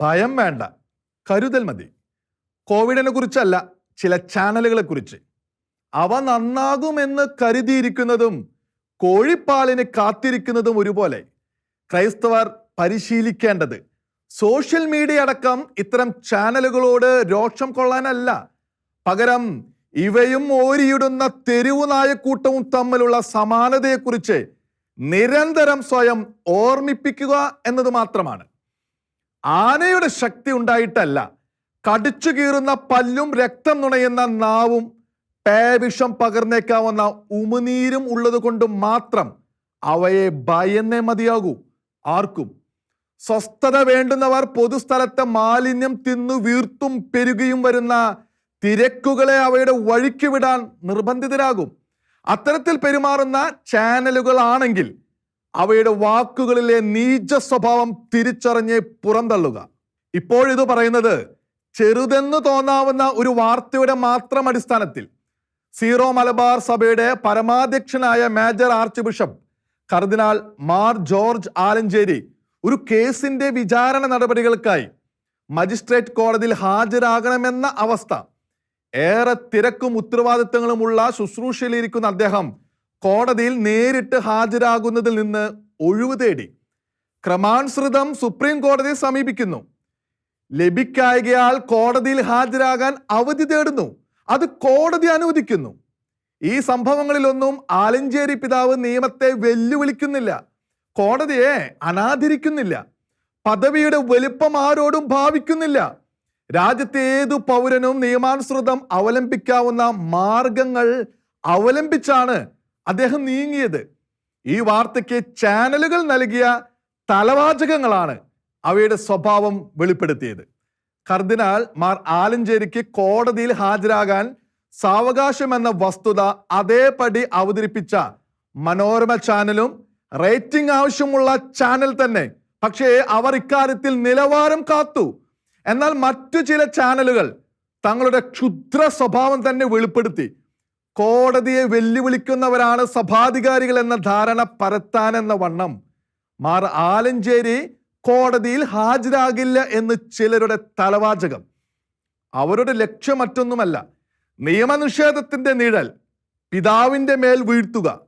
ഭയം വേണ്ട. കരുതൽ മതി. കോവിഡിനെ കുറിച്ചല്ല ചില ചാനലുകളെ കുറിച്ച്. അവ നന്നാകുമെന്ന് കരുതിയിരിക്കുന്നതും കോഴിപ്പാലിന് കാത്തിരിക്കുന്നതും ഒരുപോലെ. ക്രൈസ്തവർ പരിശീലിക്കേണ്ടത് സോഷ്യൽ മീഡിയ അടക്കം ഇത്തരം ചാനലുകളോട് രോഷം കൊള്ളാനല്ല. പകരം ഇവയും ഓരിയിടുന്ന തെരുവു നായക്കൂട്ടവും തമ്മിലുള്ള സമാനതയെക്കുറിച്ച് നിരന്തരം സ്വയം ഓർമ്മിപ്പിക്കുക എന്നത് മാത്രമാണ്. ആനയുടെ ശക്തി ഉണ്ടായിട്ടല്ല. കടിച്ചു കീറുന്ന പല്ലും രക്തം നുണയുന്ന നാവും പേവിഷം പകർന്നേക്കാവുന്ന ഉമിനീരും ഉള്ളത് കൊണ്ട് മാത്രം അവയെ ഭയന്നേ മതിയാകൂ. ആർക്കും? സ്വസ്ഥത വേണ്ടുന്നവർ പൊതുസ്ഥലത്തെ മാലിന്യം തിന്നു വീർത്തും പെരുകയും വരുന്ന തിരക്കുകളെ അവയുടെ വഴിക്ക് വിടാൻ നിർബന്ധിതരാകും. അത്തരത്തിൽ പെരുമാറുന്ന ചാനലുകളാണെങ്കിൽ അവയുടെ വാക്കുകളിലെ നീച സ്വഭാവം തിരിച്ചറിഞ്ഞ് പുറന്തള്ളുക. ഇപ്പോഴിത് പറയുന്നത് ചെറുതെന്ന് തോന്നാവുന്ന ഒരു വാർത്തയുടെ മാത്രം അടിസ്ഥാനത്തിൽ സീറോ മലബാർ സഭയുടെ പരമാധ്യക്ഷനായ മേജർ ആർച്ച് ബിഷപ്പ് കർദിനാൾ മാർ ജോർജ് ആലഞ്ചേരി ഒരു കേസിന്റെ വിചാരണ നടപടികൾക്കായി മജിസ്ട്രേറ്റ് കോടതിയിൽ ഹാജരാകണമെന്ന അവസ്ഥ. ഏറെ തിരക്കും ഉത്തരവാദിത്തങ്ങളുമുള്ള ശുശ്രൂഷയിലിരിക്കുന്ന അദ്ദേഹം കോടതിയിൽ നേരിട്ട് ഹാജരാകുന്നതിൽ നിന്ന് ഒഴിവ് തേടി ക്രമാനുസൃതം സുപ്രീം കോടതിയെ സമീപിക്കുന്നു. ലഭിക്കായകയാൽ കോടതിയിൽ ഹാജരാകാൻ അവധി തേടുന്നു. അത് കോടതി അനുവദിക്കുന്നു. ഈ സംഭവങ്ങളിലൊന്നും ആലഞ്ചേരി പിതാവ് നിയമത്തെ വെല്ലുവിളിക്കുന്നില്ല. കോടതിയെ അനാദരിക്കുന്നില്ല. പദവിയുടെ വലുപ്പം ആരോടും ഭാവിക്കുന്നില്ല. രാജ്യത്തെ ഏതു പൗരനും നിയമാനുസൃതം അവലംബിക്കാവുന്ന മാർഗങ്ങൾ അവലംബിച്ചാണ് അദ്ദേഹം നീങ്ങിയത്. ഈ വാർത്തയ്ക്ക് ചാനലുകൾ നൽകിയ തലവാചകങ്ങളാണ് അവയുടെ സ്വഭാവം വെളിപ്പെടുത്തിയത്. കർദിനാൾ മാർ ആലഞ്ചേരിക്ക് കോടതിയിൽ ഹാജരാകാൻ സാവകാശം എന്ന വസ്തുത അതേപടി അവതരിപ്പിച്ച മനോരമ ചാനലും റേറ്റിംഗ് ആവശ്യമുള്ള ചാനൽ തന്നെ. പക്ഷേ അവർ ഇക്കാര്യത്തിൽ നിലവാരം കാത്തു. എന്നാൽ മറ്റു ചില ചാനലുകൾ തങ്ങളുടെ ക്ഷുദ്ര സ്വഭാവം തന്നെ വെളിപ്പെടുത്തി. കോടതിയെ വെല്ലുവിളിക്കുന്നവരാണ് സഭാധികാരികൾ എന്ന ധാരണ പരത്താൻ എന്ന വണ്ണം. മാർ ആലഞ്ചേരി കോടതിയിൽ ഹാജരാകില്ല എന്ന് ചിലരുടെ തലവാചകം. അവരുടെ ലക്ഷ്യം മറ്റൊന്നുമല്ല. നിയമനിഷേധത്തിന്റെ നിഴൽ പിതാവിന്റെ മേൽ വീഴ്ത്തുക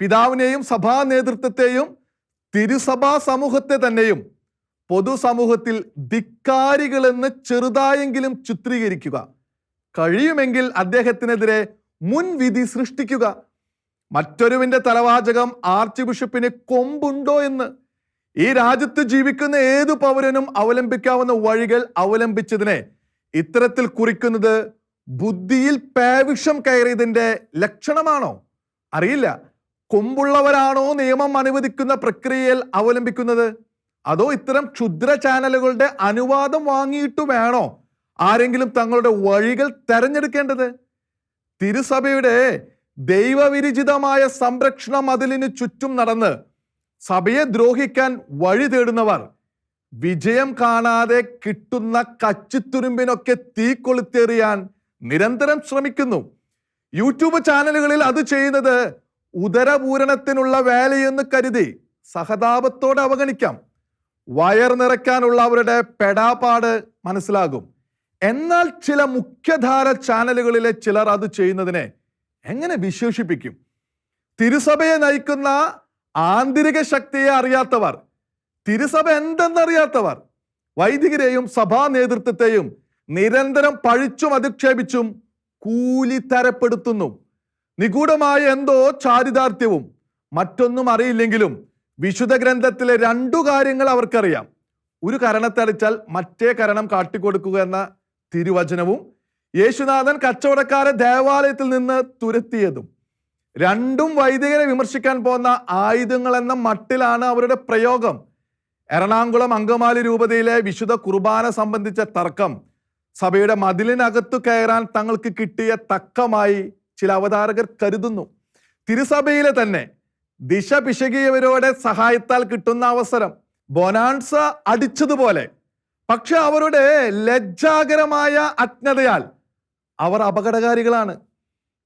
പിതാവിനെയും സഭാ നേതൃത്വത്തെയും തിരുസഭാ സമൂഹത്തെ തന്നെയും പൊതുസമൂഹത്തിൽ ധിക്കാരികളെന്ന് ചെറുതായെങ്കിലും ചിത്രീകരിക്കുക. കഴിയുമെങ്കിൽ അദ്ദേഹത്തിനെതിരെ മുൻവിധി സൃഷ്ടിക്കുക. മറ്റൊരുവിന്റെ തലവാചകം ആർച്ച് ബിഷപ്പിന് കൊമ്പുണ്ടോ എന്ന്. ഈ രാജ്യത്ത് ജീവിക്കുന്ന ഏതു പൗരനും അവലംബിക്കാവുന്ന വഴികൾ അവലംബിച്ചതിനെ ഇത്തരത്തിൽ കുറിക്കുന്നത് ബുദ്ധിയിൽ പേവിഷം കയറിയതിന്റെ ലക്ഷണമാണോ? അറിയില്ല. കൊമ്പുള്ളവരാണോ നിയമം അനുവദിക്കുന്ന പ്രക്രിയയിൽ അവലംബിക്കുന്നത്? അതോ ഇത്തരം ക്ഷുദ്ര ചാനലുകളുടെ അനുവാദം വാങ്ങിയിട്ട് വേണോ? ആരെങ്കിലും തങ്ങളുടെ വഴികൾ തെരഞ്ഞെടുക്കേണ്ടത്? തിരുസഭയുടെ ദൈവവിരിചിതമായ സംരക്ഷണ മതിലിന് ചുറ്റും നടന്ന് സഭയെ ദ്രോഹിക്കാൻ വഴി തേടുന്നവർ വിജയം കാണാതെ കിട്ടുന്ന കച്ചിത്തുരുമ്പിനൊക്കെ തീ കൊളുത്തേറിയാൻ നിരന്തരം ശ്രമിക്കുന്നു. യൂട്യൂബ് ചാനലുകളിൽ അത് ചെയ്യുന്നത് ഉദരപൂരണത്തിനുള്ള വേലയെന്ന് കരുതി സഹതാപത്തോടെ അവഗണിക്കാം. വയർ നിറയ്ക്കാനുള്ള അവരുടെ പെടാപ്പാട് മനസ്സിലാകും. എന്നാൽ ചില മുഖ്യധാര ചാനലുകളിലെ ചിലർ അത് ചെയ്യുന്നതിനെ എങ്ങനെ വിശേഷിപ്പിക്കും? തിരുസഭയെ നയിക്കുന്ന ആന്തരിക ശക്തിയെ അറിയാത്തവർ തിരുസഭ എന്തെന്നറിയാത്തവർ വൈദികരെയും സഭാ നേതൃത്വത്തെയും നിരന്തരം പഴിച്ചും അധിക്ഷേപിച്ചും കൂലി തരപ്പെടുത്തുന്നു. നിഗൂഢമായ എന്തോ ചാരിതാർത്ഥ്യവും മറ്റൊന്നും അറിയില്ലെങ്കിലും വിശുദ്ധ ഗ്രന്ഥത്തിലെ രണ്ടു കാര്യങ്ങൾ അവർക്കറിയാം. ഒരു കരണത്തടിച്ചാൽ മറ്റേ കരണം കാട്ടിക്കൊടുക്കുക എന്ന തിരുവചനവും യേശുനാഥൻ കച്ചവടക്കാരെ ദേവാലയത്തിൽ നിന്ന് തുരത്തിയതും. രണ്ടും വൈദികരെ വിമർശിക്കാൻ പോകുന്ന ആയുധങ്ങൾ എന്ന മട്ടിലാണ് അവരുടെ പ്രയോഗം. എറണാകുളം അങ്കമാലി രൂപതയിലെ വിശുദ്ധ കുർബാന സംബന്ധിച്ച തർക്കം. സഭയുടെ മതിലിനകത്തു കയറാൻ തങ്ങൾക്ക് കിട്ടിയ തക്കമായി ചില അവതാരകർ കരുതുന്നു. തിരുസഭയിലെ തന്നെ ദിശ പിശകിയവരോടെ സഹായത്താൽ കിട്ടുന്ന അവസരം. ബൊനാൻസ അടിച്ചതുപോലെ പക്ഷെ അവരുടെ ലജ്ജാകരമായ അജ്ഞതയാൽ അവർ അപകടകാരികളാണ്.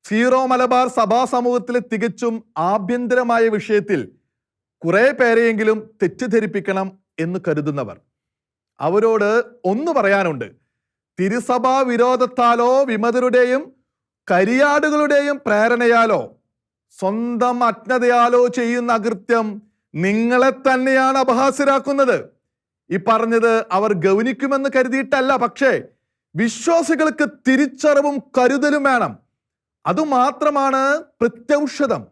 സീറോ മലബാർ സഭാ സമൂഹത്തിലെ തികച്ചും ആഭ്യന്തരമായ വിഷയത്തിൽ കുറെ പേരെയെങ്കിലും തെറ്റിദ്ധരിപ്പിക്കണം എന്ന് കരുതുന്നവർ. അവരോട് ഒന്ന് പറയാനുണ്ട്. തിരുസഭാ വിരോധത്താലോ വിമതരുടെയും കരിയാടുകളുടെയും പ്രേരണയാലോ സ്വന്തം അജ്ഞതയാലോ ചെയ്യുന്ന അകൃത്യം നിങ്ങളെ തന്നെയാണ് അപഹാസ്യരാക്കുന്നത്. ഈ പറഞ്ഞത് അവർ ഗൗനിക്കുമെന്ന് കരുതിയിട്ടല്ല പക്ഷേ വിശ്വാസികൾക്ക് തിരിച്ചറിവും കരുതലും വേണം. അതുമാത്രമാണ് പ്രത്യൗഷധം.